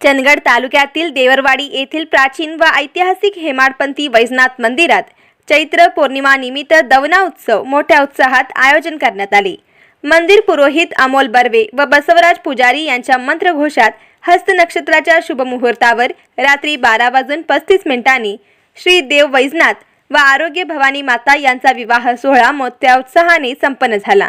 चंदगड तालुक्यातील देवरवाडी येथील प्राचीन व ऐतिहासिक हेमाडपंथी वैजनाथ मंदिरात चैत्र पौर्णिमानिमित्त दवना उत्सव मोठ्या उत्साहात आयोजन करण्यात आले. मंदिर पुरोहित अमोल बर्वे व बसवराज पुजारी यांच्या मंत्रघोषात हस्तनक्षत्राच्या शुभमुहूर्तावर रात्री बारा वाजून पस्तीस मिनिटांनी श्री देव वैजनाथ व आरोग्य भवानी माता यांचा विवाह सोहळा मोठ्या उत्साहाने संपन्न झाला.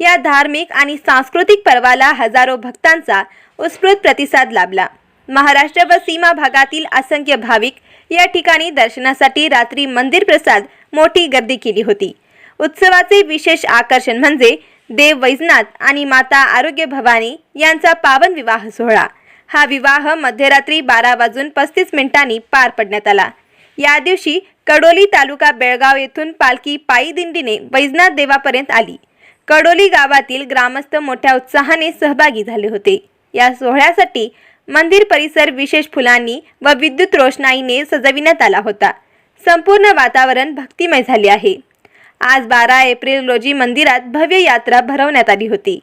या धार्मिक आणि सांस्कृतिक पर्वाला हजारो भक्तांचा उत्स्फूर्त प्रतिसाद लाभला. महाराष्ट्र व सीमा भागातील असंख्य भाविक या ठिकाणी दर्शनासाठी रात्री मंदिर प्रसाद मोठी गर्दी केली होती. उत्सवाचे विशेष आकर्षण म्हणजे देव वैजनाथ आणि माता आरोग्य भवानी यांचा पावन विवाह सोहळा. हा विवाह मध्यरात्री बारा वाजून पस्तीस मिनिटांनी पार पडण्यात आला. या दिवशी कडोली तालुका बेळगाव येथून पालखी पायी दिंडीने वैजनाथ देवापर्यंत आली. कडोली गावातील ग्रामस्थ मोठ्या उत्साहाने सहभागी झाले होते. या सोहळ्यासाठी मंदिर परिसर विशेष फुलांनी व विद्युत रोषणाईने सजविण्यात आला होता. संपूर्ण वातावरण भक्तिमय झाले आहे. आज बारा एप्रिल रोजी मंदिरात भव्य यात्रा भरवण्यात आली होती.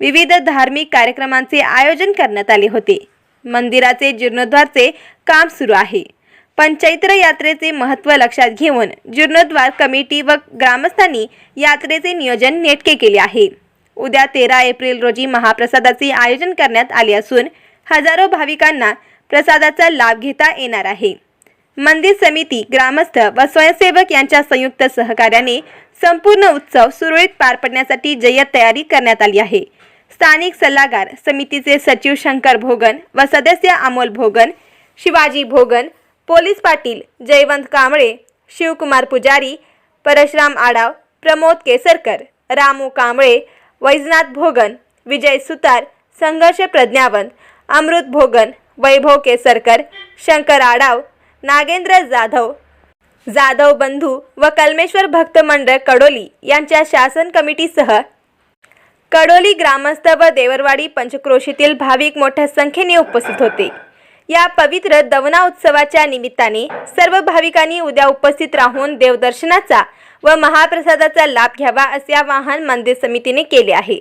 विविध धार्मिक कार्यक्रमांचे आयोजन करण्यात आले होते. मंदिराचे जीर्णोद्धारचे काम सुरू आहे. पण चैत्र यात्रेचे महत्त्व लक्षात घेऊन जीर्णोद्वार कमिटी व ग्रामस्थांनी यात्रेचे नियोजन नेटके केले आहे. उद्या तेरा एप्रिल रोजी महाप्रसादाचे आयोजन करण्यात आले असून हजारो भाविकांना प्रसादाचा लाभ घेता येणार आहे. मंदिर समिती ग्रामस्थ व स्वयंसेवक यांच्या संयुक्त सहकार्याने संपूर्ण उत्सव सुरळीत पार पडण्यासाठी जय्यत तयारी करण्यात आली आहे. स्थानिक सल्लागार समितीचे सचिव शंकर भोगन व सदस्य अमोल भोगन शिवाजी भोगन पोलीस पाटील जयवंत कांबळे शिवकुमार पुजारी परशराम आडाव प्रमोद केसरकर रामू कांबळे वैजनाथ भोगन विजय सुतार संघर्ष प्रज्ञावंत अमृत भोगन वैभव केसरकर शंकर आडाव नागेंद्र जाधव जाधव बंधू व कलमेश्वर भक्त मंडळ कडोली यांच्या शासन कमिटीसह कडोली ग्रामस्थ व देवरवाडी पंचक्रोशीतील भाविक मोठ्या संख्येने उपस्थित होते. या पवित्र दवना उत्सवाच्या निमित्ताने सर्व भाविकांनी उद्या उपस्थित राहून देवदर्शनाचा व महाप्रसादाचा लाभ घ्यावा असे आवाहन मंदिर समितीने केले आहे.